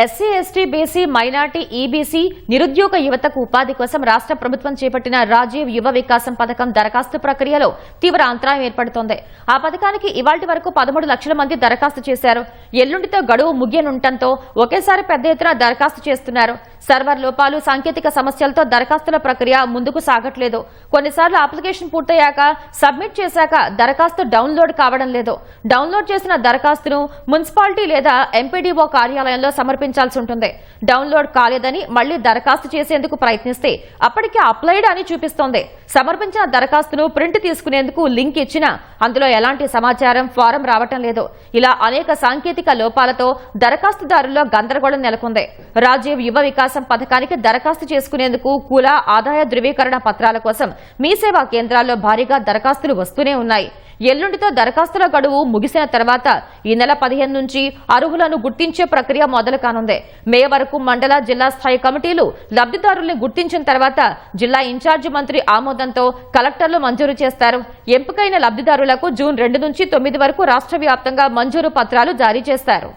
SC ST BC minority EBC నిరుద్యోగ యువతకు ఉపాధి కోసం రాష్ట్ర ప్రభుత్వం చేపట్టిన రాజీవ్ యువ వికాసం పథకం దరఖాస్తు ప్రక్రియలో తీవ్ర అంతరాయం ఏర్పడుతోంది. ఆ పథకానికి ఇవాటి వరకు పదమూడు లక్షల మంది దరఖాస్తు చేశారు. ఎల్లుండితో గడువు ముగియనుండటంతో ఒకేసారి పెద్ద ఎత్తున దరఖాస్తు చేస్తున్నారు. సర్వర్ లోపాలు సాంకేతిక సమస్యలతో దరఖాస్తుల ప్రక్రియ ముందుకు సాగట్లేదు. కొన్నిసార్లు అప్లికేషన్ పూర్తయ్యాక సబ్మిట్ చేశాక దరఖాస్తు డౌన్లోడ్ కావడం లేదు. డౌన్లోడ్ చేసిన దరఖాస్తును మున్సిపాలిటీ లేదా ఎంపీడీఓ కార్యాలయంలో సమర్పించాల్సి ఉంటుంది. డౌన్లోడ్ కాలేదని మళ్ళీ దరఖాస్తు చేసేందుకు ప్రయత్నిస్తే అప్పటికే అప్లైడ్ అని చూపిస్తోంది. సమర్పించిన దరఖాస్తును ప్రింట్ తీసుకునేందుకు లింక్ ఇచ్చినా అందులో ఎలాంటి సమాచారం ఫారం రావటం లేదు. ఇలా అనేక సాంకేతిక లోపాలతో దరఖాస్తుదారుల్లో గందరగోళం నెలకొంది. రాజీవ్ యువ వికాసం పథకానికి దరఖాస్తు చేసుకునేందుకు కుల ఆదాయ ధృవీకరణ పత్రాల కోసం మీ సేవా కేంద్రాల్లో భారీగా దరఖాస్తులు వస్తూనే ఉన్నాయి. ఎల్లుండితో దరఖాస్తుల గడువు ముగిసిన తర్వాత ఈ నెల పదిహేను నుంచి అర్హులను గుర్తించే ప్రక్రియ మొదలు కానుంది. మే వరకు మండల జిల్లా స్థాయి కమిటీలు లబ్ధిదారుల్ని గుర్తించిన తర్వాత జిల్లా ఇన్ఛార్జి మంత్రి ఆమోదంతో కలెక్టర్లు మంజూరు చేస్తారు. ఎంపికైన లబ్ధిదారులకు జూన్ రెండు నుంచి తొమ్మిది వరకు రాష్ట్ర వ్యాప్తంగా మంజూరు పత్రాలు జారీ చేస్తారు.